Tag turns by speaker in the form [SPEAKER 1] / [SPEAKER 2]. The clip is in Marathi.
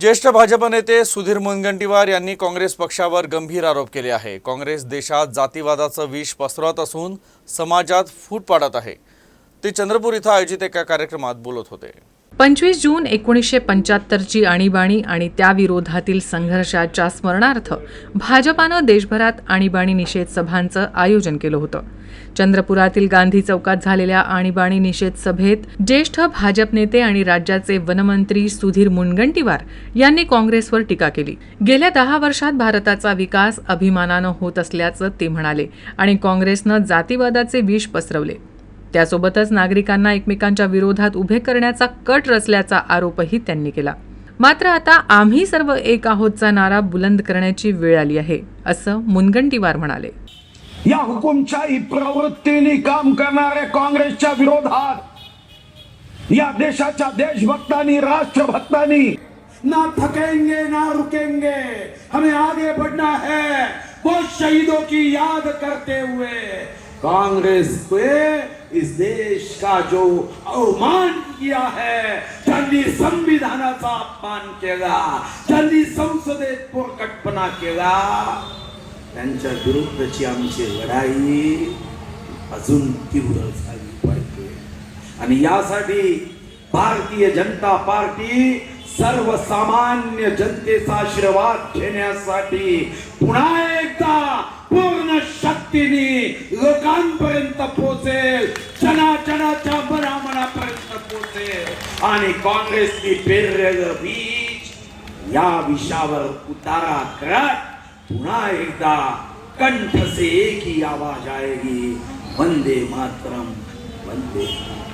[SPEAKER 1] ज्येष्ठ भाजप नेते सुधीर मुनगंटीवार यांनी काँग्रेस पक्षावर गंभीर आरोप केले आहे. काँग्रेस देशात जातीवादाचं विष पसरवत असून समाजात फूट पाडत आहे. ते चंद्रपूर इथं आयोजित एका कार्यक्रमात बोलत होते.
[SPEAKER 2] पंचवीस जून एकोणीसशे पंच्याहत्तरची आणीबाणी आणि त्याविरोधातील संघर्षाच्या स्मरणार्थ भाजपानं देशभरात आणीबाणी निषेध सभांचं आयोजन केलं होतं. चंद्रपुरातील गांधी चौकात झालेल्या आणीबाणी निषेध सभेत ज्येष्ठ भाजप नेते आणि राज्याचे वनमंत्री सुधीर मुनगंटीवार यांनी काँग्रेसवर टीका केली. गेल्या दहा वर्षात भारताचा विकास अभिमानानं होत असल्याचं ते म्हणाले आणि काँग्रेसनं जातीवादाचे विष पसरवले. त्यासोबतच नागरिकांना एकमेकांच्या विरोधात उभे करण्याचा कट रचल्याचा आरोपही त्यांनी केला. मात्र आता आम्ही सर्व एक आहोतचा नारा बुलंद करण्याची वेळ आली आहे असं मुनगंटीवार म्हणाले.
[SPEAKER 3] या हुकुमशाही प्रवृत्तीने काम करणाऱ्या काँग्रेसच्या विरोधात या देशाच्या देशभक्तांनी राष्ट्रभक्तांनी
[SPEAKER 4] ना थकेंगे ना रुकेंगे हमें आगे बढ़ना है वो शहीदों की याद करते हुए कांग्रेस पे इस देश का जो अवमान किया है त्यांनी संविधानाचा अपमान केला त्यांनी संसदेत पोरकटपणा केला. त्यांच्या विरुद्धची आमची लढाई अजून तीव्र झाली पाहिजे. आणि यासाठी भारतीय जनता पार्टी सर्वसामान्य जनतेचा आशीर्वाद घेण्यासाठी पुन्हा एकदा पूर्ण शक्तीने लोकांपर्यंत पोहोचेल. जना जनाच्या मनामनापर्यंत पोहोचेल. आणि काँग्रेसने पेरलेलं बीज या विषयावर उतारा करत पुन्हा एकदा कंठ से एक ही आवाज आएगी. वंदे मातरम वंदे मातरम.